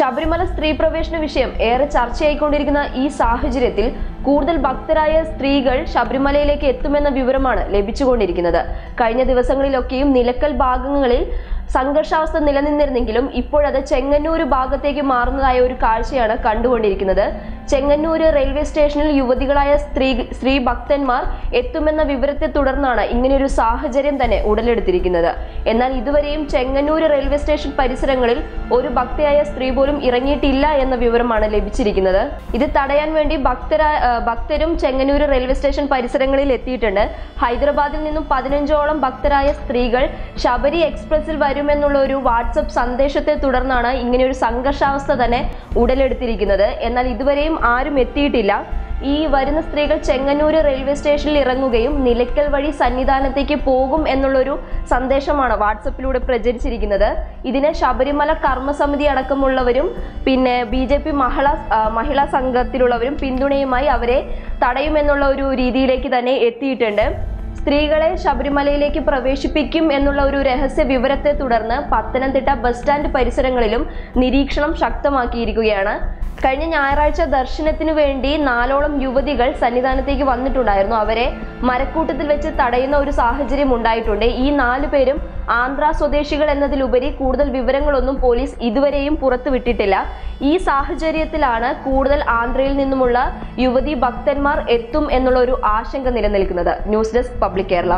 ശബരിമല സ്ത്രീ പ്രവേശന വിഷയം ഏറെ ചർച്ചയായിക്കൊണ്ടിരിക്കുന്ന ഈ സാഹചര്യത്തിൽ കൂടുതൽ ഭക്തരായ സ്ത്രീകൾ ശബരിമലയിലേക്ക് എത്തുമെന്ന വിവരമാണ് ലഭിച്ചുകൊണ്ടിരിക്കുന്നത്. കഴിഞ്ഞ ദിവസങ്ങളിലൊക്കെയും നിലക്കൽ ഭാഗങ്ങളിൽ സംഘർഷാവസ്ഥ നിലനിന്നിരുന്നെങ്കിലും ഇപ്പോഴത് ചെങ്ങന്നൂർ ഭാഗത്തേക്ക് മാറുന്നതായ ഒരു കാഴ്ചയാണ് കണ്ടുകൊണ്ടിരിക്കുന്നത്. ചെങ്ങന്നൂർ റെയിൽവേ സ്റ്റേഷനിൽ യുവതികളായ സ്ത്രീ സ്ത്രീ ഭക്തന്മാർ എത്തുമെന്ന വിവരത്തെ തുടർന്നാണ് ഇങ്ങനെയൊരു സാഹചര്യം തന്നെ ഉടലെടുത്തിരിക്കുന്നത്. എന്നാൽ ഇതുവരെയും ചെങ്ങന്നൂർ റെയിൽവേ സ്റ്റേഷൻ പരിസരങ്ങളിൽ ഒരു ഭക്തയായ സ്ത്രീ പോലും ഇറങ്ങിയിട്ടില്ല എന്ന വിവരമാണ് ലഭിച്ചിരിക്കുന്നത്. ഇത് തടയാൻ വേണ്ടി ഭക്തരായ ഭക്തരും ചെങ്ങന്നൂർ റെയിൽവേ സ്റ്റേഷൻ പരിസരങ്ങളിൽ എത്തിയിട്ടുണ്ട്. ഹൈദരാബാദിൽ നിന്നും പതിനഞ്ചോളം ഭക്തരായ സ്ത്രീകൾ ശബരി എക്സ്പ്രസിൽ വരുമെന്നുള്ള ഒരു വാട്സപ്പ് സന്ദേശത്തെ തുടർന്നാണ് ഇങ്ങനെ ഒരു സംഘർഷാവസ്ഥ തന്നെ ഉടലെടുത്തിരിക്കുന്നത്. എന്നാൽ ഇതുവരെയും ആരും എത്തിയിട്ടില്ല. ഈ വരുന്ന സ്ത്രീകൾ ചെങ്ങന്നൂർ റെയിൽവേ സ്റ്റേഷനിൽ ഇറങ്ങുകയും നിലയ്ക്കൽ വഴി സന്നിധാനത്തേക്ക് പോകും എന്നുള്ളൊരു സന്ദേശമാണ് വാട്സപ്പിലൂടെ പ്രചരിച്ചിരിക്കുന്നത്. ഇതിനെ ശബരിമല കർമ്മസമിതി അടക്കമുള്ളവരും പിന്നെ ബി ജെ പി മഹിളാ മഹിളാ സംഘത്തിലുള്ളവരും പിന്തുണയുമായി അവരെ തടയുമെന്നുള്ള ഒരു രീതിയിലേക്ക് തന്നെ എത്തിയിട്ടുണ്ട്. സ്ത്രീകളെ ശബരിമലയിലേക്ക് പ്രവേശിപ്പിക്കും എന്നുള്ള ഒരു രഹസ്യ വിവരത്തെ തുടർന്ന് പത്തനംതിട്ട ബസ് സ്റ്റാൻഡ് പരിസരങ്ങളിലും നിരീക്ഷണം ശക്തമാക്കിയിരിക്കുകയാണ്. കഴിഞ്ഞ ഞായറാഴ്ച ദർശനത്തിനു വേണ്ടി നാലോളം യുവതികൾ സന്നിധാനത്തേക്ക് വന്നിട്ടുണ്ടായിരുന്നു. അവരെ മരക്കൂട്ടത്തിൽ വെച്ച് തടയുന്ന ഒരു സാഹചര്യം ഉണ്ടായിട്ടുണ്ട്. ഈ നാലു പേരും ആന്ധ്ര സ്വദേശികൾ എന്നതിലുപരി കൂടുതൽ വിവരങ്ങളൊന്നും പോലീസ് ഇതുവരെയും പുറത്തുവിട്ടിട്ടില്ല. ഈ സാഹചര്യത്തിലാണ് കൂടുതൽ ആന്ധ്രയിൽ നിന്നുമുള്ള യുവതി ഭക്തന്മാർ എത്തും എന്നുള്ള ഒരു ആശങ്ക നിലനിൽക്കുന്നത്. News desk public Kerala.